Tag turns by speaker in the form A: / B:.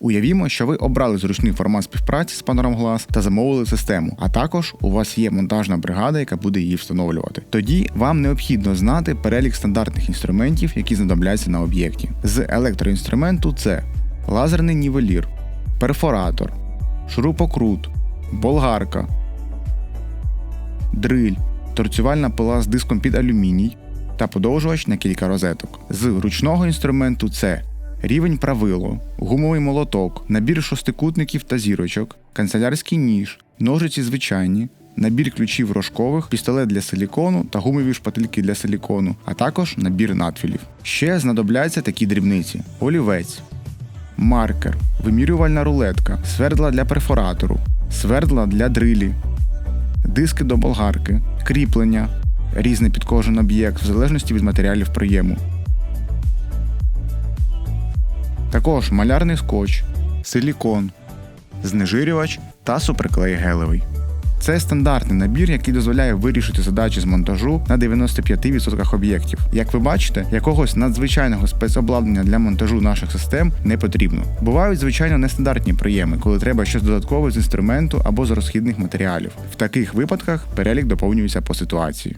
A: Уявімо, що ви обрали зручний формат співпраці з Panorama Glass та замовили систему, а також у вас є монтажна бригада, яка буде її встановлювати. Тоді вам необхідно знати перелік стандартних інструментів, які знадобляться на об'єкті. З електроінструменту це лазерний нівелір, перфоратор, шурупокрут, болгарка, дриль, торцювальна пила з диском під алюміній та подовжувач на кілька розеток. З ручного інструменту це рівень правило, гумовий молоток, набір шостикутників та зірочок, канцелярський ніж, ножиці звичайні, набір ключів рожкових, пістолет для силікону та гумові шпательки для силікону, а також набір надфілів. Ще знадобляться такі дрібниці: олівець, маркер, вимірювальна рулетка, свердла для перфоратору, свердла для дрилі, диски до болгарки, кріплення, різний під кожен об'єкт в залежності від матеріалів прийому. Також малярний скотч, силікон, знежирювач та суперклей гелевий. Це стандартний набір, який дозволяє вирішити задачі з монтажу на 95% об'єктів. Як ви бачите, якогось надзвичайного спецобладнання для монтажу наших систем не потрібно. Бувають звичайно нестандартні прийеми, коли треба щось додаткове з інструменту або з розхідних матеріалів. В таких випадках перелік доповнюється по ситуації.